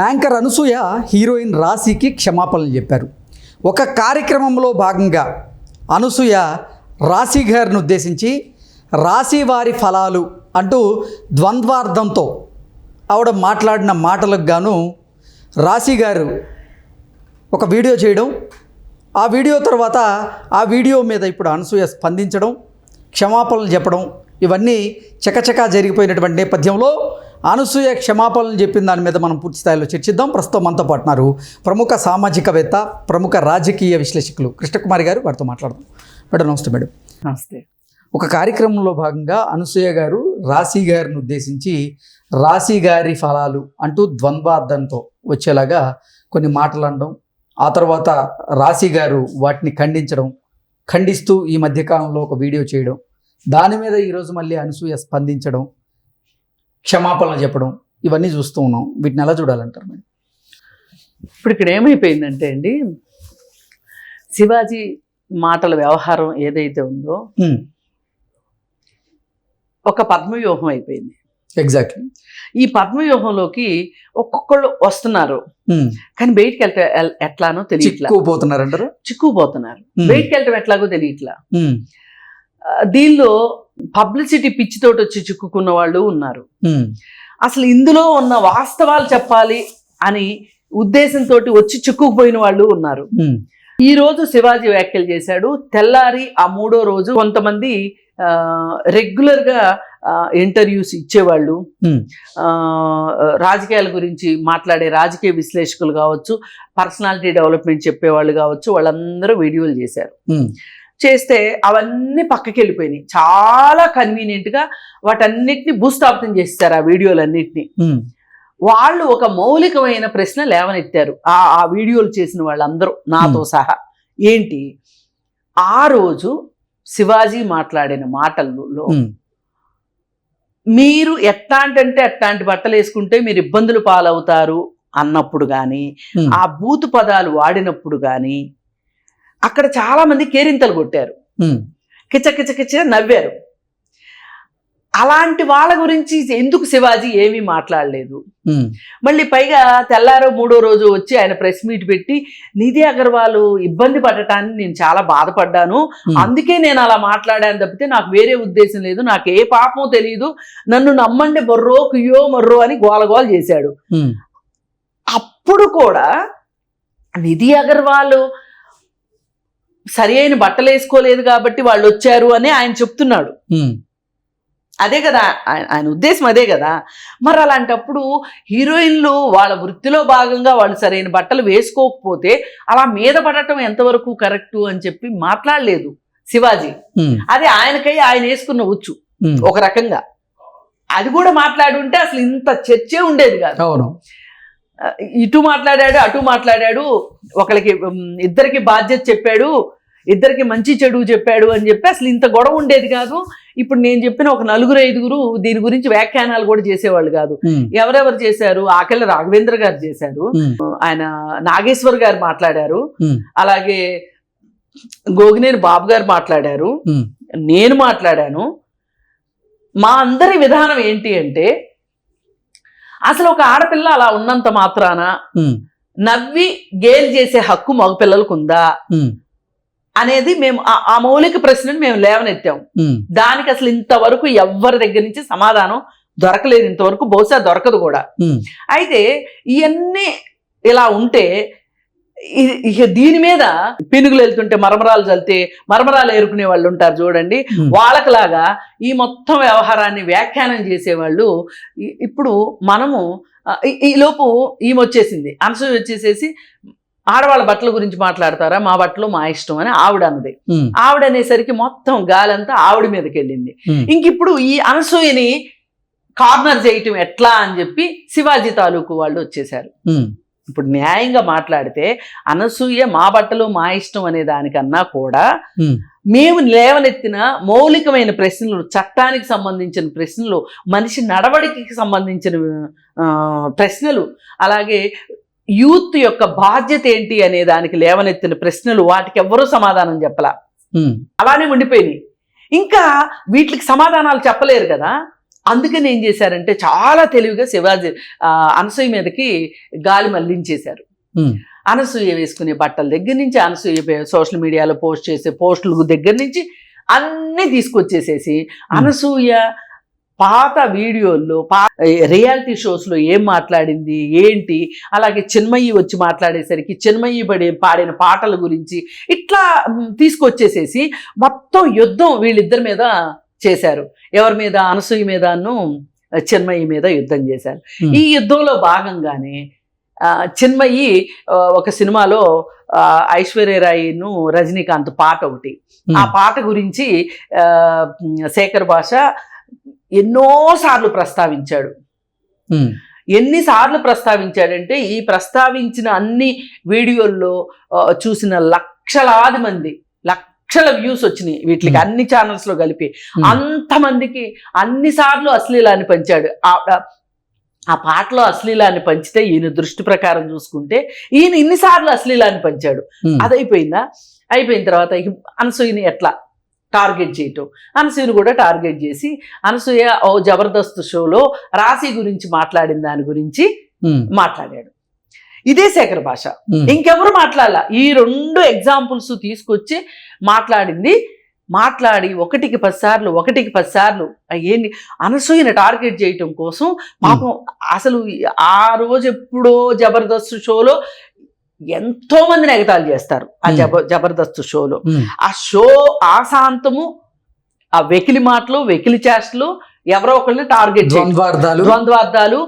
Anchor Anasuya heroine రాశికి క్షమాపణలు చెప్పారు. ఒక కార్యక్రమంలో భాగంగా అనసూయ రాశి గారిని ఉద్దేశించి రాశి వారి ఫలాలు అంటూ ద్వంద్వార్థంతో ఆవిడ మాట్లాడిన మాటలకు గాను రాశి గారు ఒక వీడియో చేయడం ఆ వీడియో తర్వాత ఆ వీడియో మీద ఇప్పుడు అనసూయ స్పందించడం క్షమాపణలు చెప్పడం ఇవన్నీ చకచకా జరిగిపోయినటువంటి నేపథ్యంలో అనసూయ క్షమాపణలు చెప్పిన దాని మీద మనం పూర్తి స్థాయిలో చర్చిద్దాం. ప్రస్తుతం మనతో పాటున్నారు ప్రముఖ సామాజికవేత్త ప్రముఖ రాజకీయ విశ్లేషకులు కృష్ణకుమారి గారు. వారితో మాట్లాడదాం. మేడం నమస్తే మేడం. నమస్తే. ఒక కార్యక్రమంలో భాగంగా అనసూయ గారు రాశి గారిని ఉద్దేశించి రాశి గారి ఫలాలు అంటూ ద్వంద్వార్థంతో వచ్చేలాగా కొన్ని మాటలు అనడం ఆ తర్వాత రాశి గారు వాటిని ఖండించడం ఖండిస్తూ ఈ మధ్యకాలంలో ఒక వీడియో చేయడం దాని మీద ఈరోజు మళ్ళీ అనసూయ స్పందించడం క్షమాపణలు చెప్పడం ఇవన్నీ చూస్తూ ఉన్నాం. వీటిని ఎలా చూడాలంటారు మేడం? ఇప్పుడు ఇక్కడ ఏమైపోయిందంటే అండి శివాజీ మాటల వ్యవహారం ఏదైతే ఉందో ఒక పద్మవ్యూహం అయిపోయింది. ఎగ్జాక్ట్లీ ఈ పద్మవ్యూహంలోకి ఒక్కొక్కళ్ళు వస్తున్నారు. కానీ బయటికి వెళ్తే ఎట్లానో తెలియట్లా. చిక్కుపోతున్నారంటారు చిక్కుపోతున్నారు. బయటికి వెళ్ళటం ఎట్లాగో తెలియట్లా. దీనిలో పబ్లిసిటీ పిచ్చితోటి వచ్చి చిక్కుకున్న వాళ్ళు ఉన్నారు. అసలు ఇందులో ఉన్న వాస్తవాలు చెప్పాలి అని ఉద్దేశంతో వచ్చి చిక్కుకుపోయిన వాళ్ళు ఉన్నారు. ఈ రోజు శివాజీ వ్యాఖ్యలు చేశాడు. తెల్లారి ఆ మూడో రోజు కొంతమంది రెగ్యులర్గా ఇంటర్వ్యూస్ ఇచ్చేవాళ్ళు. రాజకీయాల గురించి మాట్లాడే రాజకీయ విశ్లేషకులు కావచ్చు పర్సనాలిటీ డెవలప్మెంట్ చెప్పేవాళ్ళు కావచ్చు వాళ్ళందరూ వీడియోలు చేశారు. చేస్తే అవన్నీ పక్కకి వెళ్ళిపోయినాయి చాలా కన్వీనియంట్గా వాటన్నిటిని భూస్థాపితం చేస్తారు ఆ వీడియోలన్నిటిని. వాళ్ళు ఒక మౌలికమైన ప్రశ్న లేవనెత్తారు. ఆ ఆ వీడియోలు చేసిన వాళ్ళందరూ నాతో సహా. ఏంటి? ఆ రోజు శివాజీ మాట్లాడిన మాటల్లో మీరు ఎట్లాంటంటే అట్లాంటి బట్టలు వేసుకుంటే మీరు ఇబ్బందులు పాలవుతారు అన్నప్పుడు కానీ ఆ బూతు పదాలు వాడినప్పుడు కానీ అక్కడ చాలా మంది కేరింతలు కొట్టారు. ఉమ్, కిచ కిచ కిచ నవ్వారు. అలాంటి వాళ్ళ గురించి ఎందుకు శివాజీ ఏమీ మాట్లాడలేదు? మళ్ళీ పైగా తెల్లారో మూడో రోజు వచ్చి ఆయన ప్రెస్ మీట్ పెట్టి నిధి అగర్వాల్ ఇబ్బంది పడటాన్ని నేను చాలా బాధపడ్డాను. అందుకే నేను అలా మాట్లాడాను తప్పితే నాకు వేరే ఉద్దేశం లేదు. నాకు ఏ పాపమో తెలియదు నన్ను నమ్మండి బొర్రో కుయ్యో మర్రో అని గోలగోల చేశాడు. అప్పుడు కూడా నిధి అగర్వాల్ సరి అయిన బట్టలు వేసుకోలేదు కాబట్టి వాళ్ళు వచ్చారు అని ఆయన చెప్తున్నాడు. అదే కదా ఆయన ఉద్దేశం అదే కదా. మరి అలాంటప్పుడు హీరోయిన్లు వాళ్ళ వృత్తిలో భాగంగా వాళ్ళు సరైన బట్టలు వేసుకోకపోతే అలా మీద పడటం ఎంతవరకు కరెక్టు అని చెప్పి మాట్లాడలేదు శివాజీ. అది ఆయనకై ఆయన వేసుకున్న ఉమ్. ఒక రకంగా. అది కూడా మాట్లాడుంటే అసలు ఇంత చర్చే ఉండేది కాదు. అవును. ఇటు మాట్లాడాడు అటు మాట్లాడాడు. ఒకరికి ఇద్దరికి బాధ్యత చెప్పాడు. ఇద్దరికి మంచి చెడు చెప్పాడు అని చెప్పి అసలు ఇంత గొడవ ఉండేది కాదు. ఇప్పుడు నేను చెప్పిన ఒక నలుగురు ఐదుగురు దీని గురించి వ్యాఖ్యానాలు కూడా చేసేవాళ్ళు కాదు. ఎవరెవరు చేశారు? ఆకెళ్ళ రాఘవేంద్ర గారు చేశారు. ఆయన నాగేశ్వర్ గారు మాట్లాడారు. అలాగే గోగినేని బాబు గారు మాట్లాడారు. నేను మాట్లాడాను. మా అందరి విధానం ఏంటి అంటే అసలు ఒక ఆడపిల్ల అలా ఉన్నంత మాత్రాన నవ్వి గేల్ చేసే హక్కు మగపిల్లలకు ఉందా? అనేది మేము ఆ- మౌలిక ప్రశ్నను మేము లేవనెత్తాం. ఉమ్, దానికి అసలు ఇంతవరకు ఎవ్వరి దగ్గర నుంచి సమాధానం దొరకలేదు ఇంతవరకు బహుశా దొరకదు కూడా. అయితే ఇవన్నీ ఇలా ఉంటే ఇక దీని మీద పినుగులు వెళ్తుంటే మరమరాలు చల్లితే మరమరాలు ఏరుకునే వాళ్ళు ఉంటారు చూడండి. వాళ్ళకిలాగా ఈ మొత్తం వ్యవహారాన్ని వ్యాఖ్యానం చేసేవాళ్ళు ఇప్పుడు మనము ఆ, ఈ- ఈ లోపు ఈమె వచ్చేసింది. అనసూయ వచ్చేసేసి ఆడవాళ్ళ బట్టల గురించి మాట్లాడతారా? మా బట్టలు మా ఇష్టం అని ఆవిడ అన్నది. ఆవిడ అనేసరికి మొత్తం గాలంతా ఆవిడ మీదకి వెళ్ళింది ఇంక ఇప్పుడు ఈ అనసూయని కార్నర్ చేయటం ఎట్లా అని చెప్పి శివాజీ తాలూకు వాళ్ళు వచ్చేసారు. ఇప్పుడు న్యాయంగా మాట్లాడితే అనసూయ మా బట్టలు మా ఇష్టం అనే దానికన్నా కూడా మేము లేవనెత్తిన మౌలికమైన ప్రశ్నలు చట్టానికి సంబంధించిన ప్రశ్నలు మనిషి నడవడికి సంబంధించిన ప్రశ్నలు అలాగే యూత్ యొక్క బాధ్యత ఏంటి అనే దానికి లేవనెత్తిన ప్రశ్నలు వాటికి ఎవ్వరూ సమాధానం చెప్పలా. అలానే ఉండిపోయినాయి. ఇంకా వీటికి సమాధానాలు చెప్పలేరు కదా. అందుకని ఏం చేశారంటే చాలా తెలివిగా శివాజీ అనసూయ మీదకి గాలి మళ్ళించేశారు. అనసూయ వేసుకునే బట్టల దగ్గర నుంచి అనసూయ సోషల్ మీడియాలో పోస్ట్ చేసే పోస్టుల దగ్గర నుంచి అన్నీ తీసుకొచ్చేసేసి అనసూయ పాత వీడియోల్లో పా రియాలిటీ షోస్లో ఏం మాట్లాడింది ఏంటి అలాగే చిన్మయ్యి వచ్చి మాట్లాడేసరికి చిన్మయ్యి పడి పాడిన పాటల గురించి ఇట్లా తీసుకొచ్చేసేసి మొత్తం యుద్ధం వీళ్ళిద్దరి మీద చేశారు. ఎవరి మీద? అనసూయ మీదను చిన్మయ్యి మీద యుద్ధం చేశారు. ఈ యుద్ధంలో భాగంగానే ఆ, చిన్మయి ఆ, ఒక సినిమాలో ఐశ్వర్యరాయ్ను రజనీకాంత్ పాట ఒకటి. ఆ పాట గురించి శేఖర్ భాష ఎన్నో సార్లు ప్రస్తావించాడు ఎన్నిసార్లు ప్రస్తావించాడంటే ఈ ప్రస్తావించిన అన్ని వీడియోల్లో చూసిన లక్షలాది మంది లక్షల వ్యూస్ వచ్చినాయి. వీటికి. అన్ని ఛానల్స్లో కలిపి అంతమందికి అన్నిసార్లు అశ్లీలాన్ని పంచాడు. ఆ- పాటలో అశ్లీలాన్ని పంచితే ఈయన దృష్టి ప్రకారం చూసుకుంటే ఈయన ఇన్నిసార్లు అశ్లీలాన్ని పంచాడు. ఉమ్, అది అయిపోయిందా అయిపోయిన తర్వాత ఇక అనసూయని ఎట్లా? టార్గెట్ చేయటం. అనసూయని కూడా టార్గెట్ చేసి అనసూయ ఓ జబర్దస్త్ షోలో రాశి గురించి మాట్లాడిన దాని గురించి మాట్లాడాడు. ఇదే శేఖర్ భాష. ఇంకెవరు మాట్లాడాల? ఈ రెండు ఎగ్జాంపుల్స్ తీసుకొచ్చి మాట్లాడింది. మాట్లాడి ఒకటికి పది సార్లు ఒకటికి పది సార్లు. ఆ ఏంటి? అనసూయని టార్గెట్ చేయటం కోసం పాపం అసలు ఆ రోజు ఎప్పుడో జబర్దస్త్ షోలో ఎంతో మందిని ఎగతాళి చేస్తారు ఆ. జబ జబర్దస్త్ షోలో. ఆ షో ఆశాంతము ఆ వెకిలి మాటలు వెకిలి చేష్టలు ఎవరో ఒకరిని టార్గెట్ ద్వంద్వార్థాలు. ద్వంద్వార్థాలు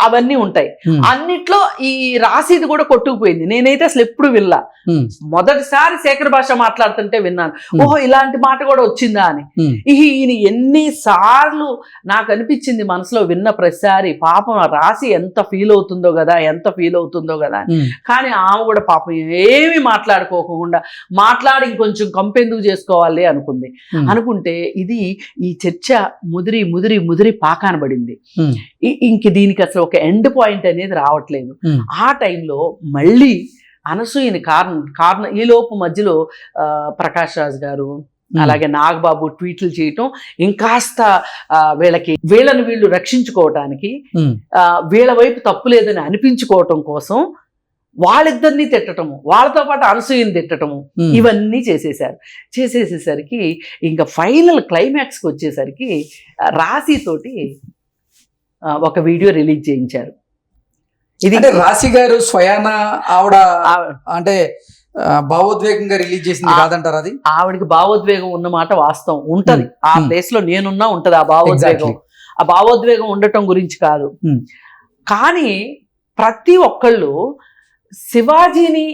అవన్నీ ఉంటాయి. అన్నిట్లో ఈ రాశిది కూడా కొట్టుకుపోయింది. నేనైతే అసలు ఎప్పుడు ఉమ్, మొదటిసారి శేఖర్ భాష మాట్లాడుతుంటే విన్నాను. ఓహో ఇలాంటి మాట కూడా వచ్చిందా అని. ఈయన ఎన్నిసార్లు నాకు అనిపించింది మనసులో విన్న ప్రతిసారి పాపం రాశి ఎంత ఫీల్ అవుతుందో కదా ఎంత ఫీల్ అవుతుందో కదా కానీ ఆమె కూడా పాపం ఏమీ మాట్లాడుకోకుండా మాట్లాడి ఇంకొంచెం కంపెందుకు చేసుకోవాలి అనుకుంది. అనుకుంటే ఇది ఈ చర్చ ముదిరి ముదిరి ముదిరి పాకాన పడింది. ఉమ్, ఇ- ఇంక దీనికి అసలు ఒక ఎండ్ పాయింట్ అనేది రావట్లేదు. ఆ టైంలో మళ్ళీ అనసూయని కారణం కారణం ఈ లోపు మధ్యలో ప్రకాష్ రాజ్ గారు అలాగే నాగబాబు ట్వీట్లు చేయటం ఇంకాస్త వీళ్ళకి వీళ్ళని వీళ్ళు రక్షించుకోవటానికి వీళ్ళ వైపు తప్పు లేదని అనిపించుకోవటం కోసం వాళ్ళిద్దరిని తిట్టటము వాళ్ళతో పాటు అనసూయని తిట్టటము ఇవన్నీ చేసేసారు చేసేసేసరికి ఇంకా ఫైనల్ క్లైమాక్స్కి వచ్చేసరికి రాశితోటి ఒక వీడియో రిలీజ్ చేయించారు ఇది రాశి గారు స్వయాన ఆవిడ అంటే భావోద్వేగంగా రిలీజ్ చేసింది కాదంటారు అది ఆవిడకి భావోద్వేగం ఉన్న మాట వాస్తవం ఉంటది ఆ. ప్లేస్లో నేనున్నా ఉంటది ఆ భావోద్వేగం. ఆ భావోద్వేగం ఉండటం గురించి కాదు. కానీ ప్రతి ఒక్కళ్ళు శివాజీని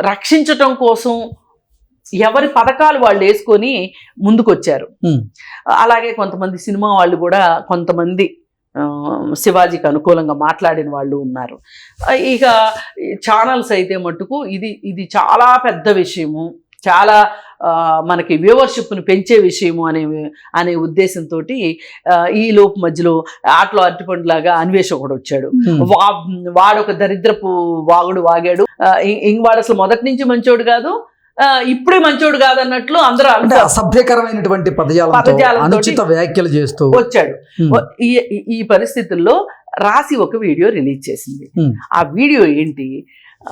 రక్షించటం కోసం ఎవరి పథకాలు వాళ్ళు వేసుకొని ముందుకొచ్చారు. అలాగే కొంతమంది సినిమా వాళ్ళు కూడా కొంతమంది శివాజీకి అనుకూలంగా మాట్లాడిన వాళ్ళు ఉన్నారు. ఇక ఛానల్స్ అయితే మట్టుకు ఇది ఇది చాలా పెద్ద విషయము. చాలా ఆ, మనకి వ్యూవర్షిప్ను పెంచే విషయము అనే అనే ఉద్దేశంతో ఈ లోపు మధ్యలో ఆటలో అరటిపండులాగా అన్వేషణ కూడా వచ్చాడు. వాడొక దరిద్రపు వాగుడు వాగాడు. ఆ, ఇం- ఇంక వాడు అసలు మొదటి నుంచి మంచోడు కాదు. ఇప్పుడే మంచోడు కాదన్నట్లు అందరూ అంటే అసభ్యకరమైనటువంటి అనుచిత వ్యాఖ్యలు చేస్తూ వచ్చాడు. ఈ పరిస్థితుల్లో రాసి ఒక వీడియో రిలీజ్ చేసింది. ఆ వీడియో ఏంటి?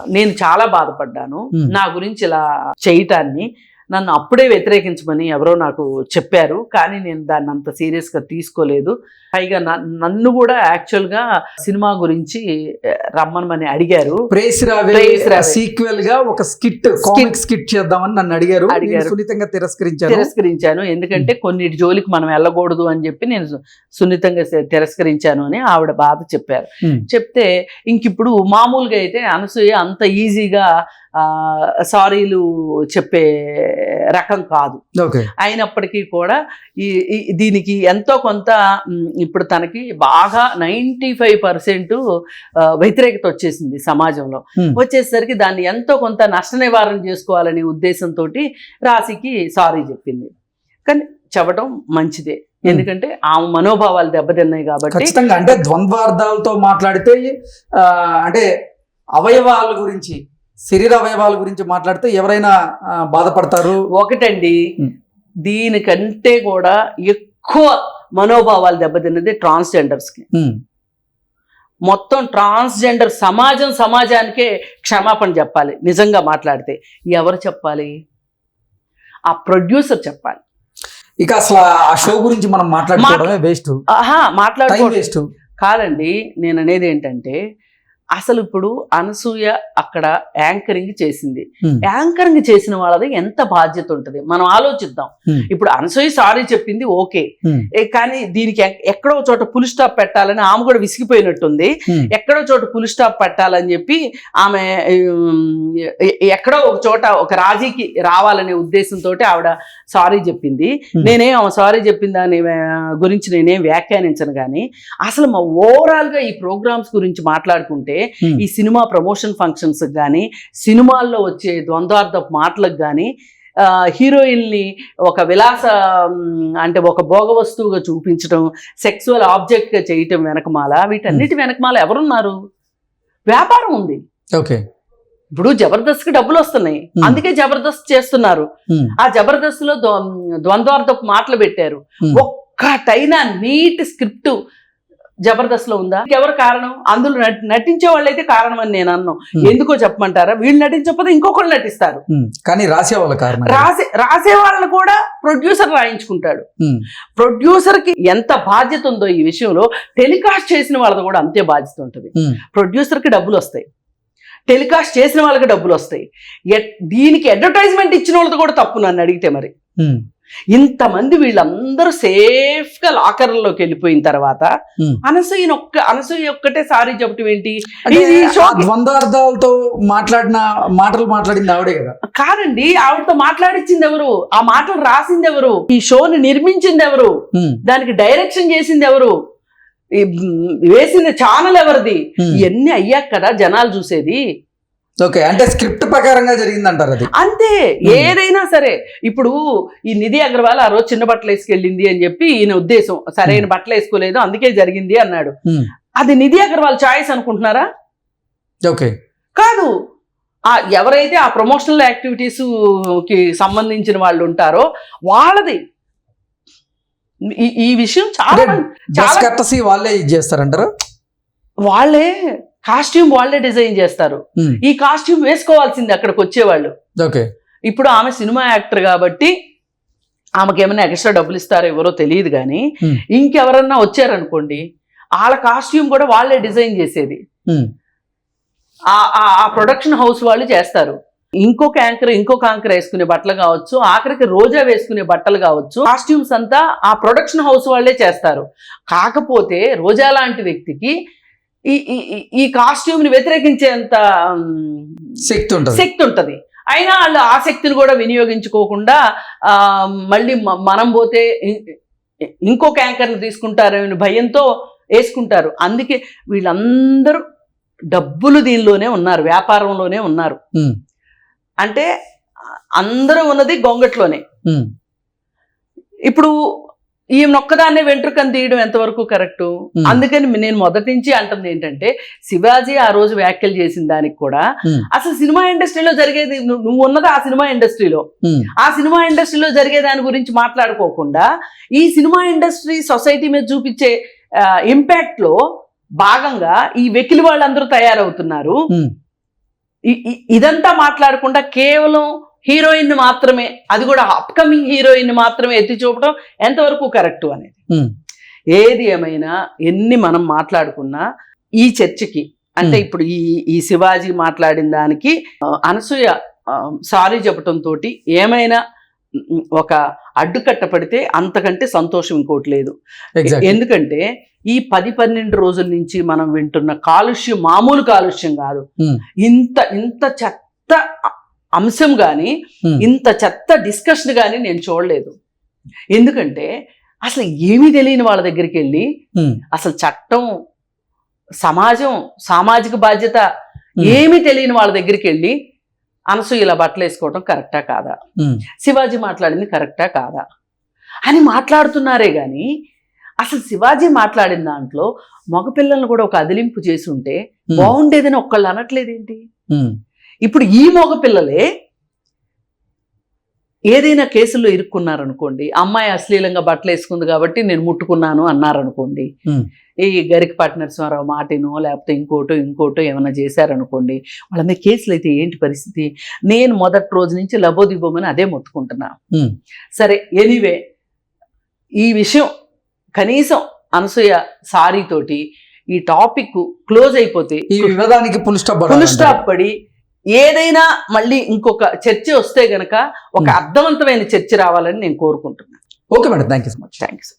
నేను చాలా బాధపడ్డాను. నా గురించి ఇలా చేయటాన్ని నన్ను అప్పుడే వ్యతిరేకించమని ఎవరో నాకు చెప్పారు కానీ నేను దాన్ని అంత సీరియస్గా తీసుకోలేదు. పైగా నన్ను కూడా యాక్చువల్గా సినిమా గురించి రమ్మనమని అడిగారు. సీక్వెల్గా ఒక స్కిట్ కామిక్ స్కిట్ చేద్దామని నన్ను అడిగారు. నేను అడిగారు. సున్నితంగా తిరస్కరించాను. తిరస్కరించాను. ఎందుకంటే కొన్నిటి జోలికి మనం వెళ్ళకూడదు అని చెప్పి నేను సున్నితంగా తిరస్కరించాను అని ఆవిడ బాధ చెప్పారు. చెప్తే ఇంక ఇప్పుడు మామూలుగా అయితే అనసూయ అంత ఈజీగా సారీలు చెప్పే రకం కాదు. అయినప్పటికీ కూడా ఈ దీనికి ఎంతో కొంత ఇప్పుడు తనకి బాగా నైంటీ ఫైవ్ పర్సెంట్ వ్యతిరేకత వచ్చేసింది సమాజంలో. వచ్చేసరికి దాన్ని ఎంతో కొంత నష్ట నివారణ చేసుకోవాలనే ఉద్దేశంతో రాశికి సారీ చెప్పింది. కానీ చెప్పడం మంచిదే. ఎందుకంటే ఆమె మనోభావాలు దెబ్బతిన్నాయి కాబట్టి ఖచ్చితంగా అంటే ద్వంద్వార్థాలతో మాట్లాడితే అంటే అవయవాల గురించి శరీర అవయవాల గురించి మాట్లాడితే ఎవరైనా బాధపడతారు? ఒకటండి. దీనికంటే కూడా ఎక్కువ మనోభావాలు దెబ్బతిన్నది ట్రాన్స్జెండర్స్కి. మొత్తం ట్రాన్స్జెండర్ సమాజం సమాజానికే క్షమాపణ చెప్పాలి నిజంగా మాట్లాడితే. ఎవరు చెప్పాలి? ఆ ప్రొడ్యూసర్ చెప్పాలి. ఇక అసలు ఆ షో గురించి మనం మాట్లాడుకోవడమే వేస్ట్. మాట్లాడుకో వేస్ట్. కాదండి నేను అనేది ఏంటంటే అసలు ఇప్పుడు అనసూయ అక్కడ యాంకరింగ్ చేసింది. యాంకరింగ్ చేసిన వాళ్ళది ఎంత బాధ్యత ఉంటుంది? మనం ఆలోచిద్దాం. Hmm. ఇప్పుడు అనసూయ సారీ చెప్పింది ఓకే. ఏ కానీ దీనికి ఎక్- ఎక్కడో చోట పులి స్టాప్ పెట్టాలని ఆమె కూడా విసిగిపోయినట్టుంది. ఎక్కడో చోట పులి స్టాప్ పెట్టాలని చెప్పి ఆమె ఎక్కడో ఒక చోట ఒక రాజీకి రావాలనే ఉద్దేశంతో ఆవిడ సారీ చెప్పింది. Hmm. నేనేం ఆమె సారీ చెప్పిన దాని గురించి నేనేం వ్యాఖ్యానించను కానీ అసలు మా ఓవరాల్గా ఈ ప్రోగ్రామ్స్ గురించి మాట్లాడుకుంటే ఈ సినిమా ప్రమోషన్ ఫంక్షన్స్ కానీ సినిమాల్లో వచ్చే ద్వంద్వార్థపు మాటలకు కానీ హీరోయిన్ని ఒక విలాస అంటే ఒక భోగ వస్తువుగా చూపించడం సెక్సువల్ ఆబ్జెక్ట్గా చేయటం వెనకమాల వీటన్నిటి వెనకమాల ఎవరున్నారు? వ్యాపారం ఉంది. ఓకే. ఇప్పుడు జబర్దస్త్కి డబ్బులు వస్తున్నాయి. అందుకే జబర్దస్త్ చేస్తున్నారు. ఆ జబర్దస్త్లో ద్వ- ద్వంద్వార్థపు మాటలు పెట్టారు. ఒక్కటైనా నీట్ స్క్రిప్ట్ జబర్దస్త్లో ఉందా? ఎవరు కారణం? అందులో నటి- నటించే వాళ్ళైతే కారణం అని నేను అన్నాను. ఎందుకో చెప్పమంటారా? వీళ్ళు నటించకపోతే ఇంకొకళ్ళు నటిస్తారు. కానీ రాసే వాళ్ళ కారణం రాసే రాసే వాళ్ళని కూడా ప్రొడ్యూసర్ రాయించుకుంటాడు. ప్రొడ్యూసర్కి ఎంత బాధ్యత ఉందో ఈ విషయంలో టెలికాస్ట్ చేసిన వాళ్ళది కూడా అంతే బాధ్యత ఉంటుంది. ప్రొడ్యూసర్కి డబ్బులు వస్తాయి టెలికాస్ట్ చేసిన వాళ్ళకి డబ్బులు వస్తాయి దీనికి అడ్వర్టైజ్మెంట్ ఇచ్చిన వాళ్ళది కూడా తప్పు నన్ను అడిగితే మరి. ఇంతమంది వీళ్ళందరూ సేఫ్గా లాకర్లోకి వెళ్ళిపోయిన తర్వాత ఉమ్. అనసూయ ఒక్క అనసూయ ఒక్కటే సారీ చెప్పటం ఏంటి? ద్వంద్వార్థాలతో మాట్లాడిన మాటలు మాట్లాడింది ఆవిడే కదా. కాదండి ఆవిడతో మాట్లాడించింది ఎవరు? ఆ మాటలు రాసింది ఎవరు? ఈ షోని నిర్మించింది ఎవరు? దానికి డైరెక్షన్ చేసింది ఎవరు? వేసిన ఛానల్ ఎవరిది. ఇవన్నీ అయ్యాక కదా జనాలు చూసేది. ఓకే అంటే స్క్రిప్ట్ ప్రకారంగా జరిగిందంటారు అది. అంతే ఏదైనా సరే ఇప్పుడు ఈ నిధి అగర్వాల్ ఆ రోజు చిన్న బట్టలు వేసుకెళ్ళింది అని చెప్పి ఈయన ఉద్దేశం సరైన బట్టలు వేసుకోలేదు అందుకే జరిగింది అన్నాడు. అది నిధి అగర్వాల్ చాయిస్ అనుకుంటున్నారా? ఓకే. కాదు ఆ ఎవరైతే ఆ ప్రమోషనల్ యాక్టివిటీస్కి సంబంధించిన వాళ్ళు ఉంటారో వాళ్ళది. ఈ- విషయం చాలా వాళ్ళే ఇది చేస్తారంటారు? వాళ్ళే కాస్ట్యూమ్ వాళ్ళే డిజైన్ చేస్తారు. ఈ కాస్ట్యూమ్ వేసుకోవాల్సింది అక్కడికి వచ్చేవాళ్ళు. ఓకే. ఇప్పుడు ఆమె సినిమా యాక్టర్ కాబట్టి ఆమెకి ఏమైనా ఎక్స్ట్రా డబ్బులు ఇస్తారో ఎవరో తెలియదు కానీ. ఇంకెవరన్నా వచ్చారనుకోండి వాళ్ళ కాస్ట్యూమ్ కూడా వాళ్ళే డిజైన్ చేసేది. ఆ ప్రొడక్షన్ హౌస్ వాళ్ళు చేస్తారు. ఇంకొక యాంకర్ ఇంకొక యాంకర్ వేసుకునే బట్టలు కావచ్చు ఆఖరికి రోజా వేసుకునే బట్టలు కావచ్చు కాస్ట్యూమ్స్ అంతా ఆ ప్రొడక్షన్ హౌస్ వాళ్ళే చేస్తారు. కాకపోతే రోజా లాంటి వ్యక్తికి ఈ ఈ- కాస్ట్యూమ్ని వ్యతిరేకించేంత శక్తి ఉంటుంది. శక్తి ఉంటది. అయినా వాళ్ళు ఆ శక్తిని కూడా వినియోగించుకోకుండా మళ్ళీ మనం పోతే ఇ- ఇ- ఇంకొక యాంకర్ని తీసుకుంటారని భయంతో వేసుకుంటారు. అందుకే వీళ్ళందరూ డబ్బులు దీనిలోనే ఉన్నారు వ్యాపారంలోనే ఉన్నారు. అంటే అందరూ ఉన్నది గొంగట్లోనే. ఇప్పుడు ఈ ఒక్కదాన్నే వెంట్రుకని తీయడం ఎంతవరకు కరెక్ట్. అందుకని నేను మొదటి నుంచి అంటుంది ఏంటంటే శివాజీ ఆ రోజు వ్యాఖ్యలు చేసిన దానికి కూడా అసలు సినిమా ఇండస్ట్రీలో జరిగేది నువ్వు ఉన్నది ఆ సినిమా ఇండస్ట్రీలో. ఆ సినిమా ఇండస్ట్రీలో జరిగే దాని గురించి మాట్లాడుకోకుండా ఈ సినిమా ఇండస్ట్రీ సొసైటీ మీద చూపించే ఇంపాక్ట్లో భాగంగా ఈ వెకిలి వాళ్ళందరూ తయారవుతున్నారు. ఇదంతా మాట్లాడకుండా కేవలం హీరోయిన్ మాత్రమే అది కూడా అప్కమింగ్ హీరోయిన్ మాత్రమే ఎత్తి చూపడం ఎంతవరకు కరెక్ట్ అనేది ఏది ఏమైనా ఎన్ని మనం మాట్లాడుకున్నా ఈ చర్చకి అంటే. ఇప్పుడు ఈ ఈ శివాజీ మాట్లాడిన దానికి అనసూయ సారీ తోటి ఏమైనా ఒక అడ్డుకట్ట పడితే అంతకంటే సంతోషం ఇంకోటి లేదు. ఎందుకంటే ఈ పది పన్నెండు రోజుల నుంచి మనం వింటున్న కాలుష్యం మామూలు కాలుష్యం కాదు. ఇంత ఇంత చెత్త అంశం కానీ ఇంత చెత్త డిస్కషన్ కానీ నేను చూడలేదు. ఎందుకంటే అసలు ఏమీ తెలియని వాళ్ళ దగ్గరికి వెళ్ళి అసలు చట్టం సమాజం సామాజిక బాధ్యత. ఏమీ తెలియని వాళ్ళ దగ్గరికి వెళ్ళి అనసూయ ఇలా బట్టలు వేసుకోవటం కరెక్టా కాదా? శివాజీ మాట్లాడింది కరెక్టా కాదా? అని మాట్లాడుతున్నారే కానీ అసలు శివాజీ మాట్లాడిన దాంట్లో మగపిల్లల్ని కూడా ఒక అదిలింపు చేసి ఉంటే బాగుండేదని ఒక్కళ్ళు అనట్లేదేంటి? ఇప్పుడు ఈ మగపిల్లలే ఏదైనా కేసుల్లో ఇరుక్కున్నారనుకోండి అమ్మాయి అశ్లీలంగా బట్టలు వేసుకుంది కాబట్టి నేను ముట్టుకున్నాను అన్నారనుకోండి. ఈ గరికపాటి నరసింహారావు మాటినో లేకపోతే ఇంకోటో ఇంకోటో ఏమైనా చేశారనుకోండి వాళ్ళ మీద కేసులు అయితే ఏంటి పరిస్థితి నేను మొదటి రోజు నుంచి లబోదిబోమని అదే మొత్తుకుంటున్నా. సరే ఎనీవే ఈ విషయం కనీసం అనసూయ సారీ తోటి ఈ టాపిక్ క్లోజ్ అయిపోతే ఈ వివాదానికి పుల్ స్టాప్ ఫుల్ స్టాప్ పడి ఏదైనా మళ్ళీ ఇంకొక చర్చ వస్తే గనక ఒక Hmm. అర్థవంతమైన చర్చ రావాలని నేను కోరుకుంటున్నాను. Okay madam thank you so much thanks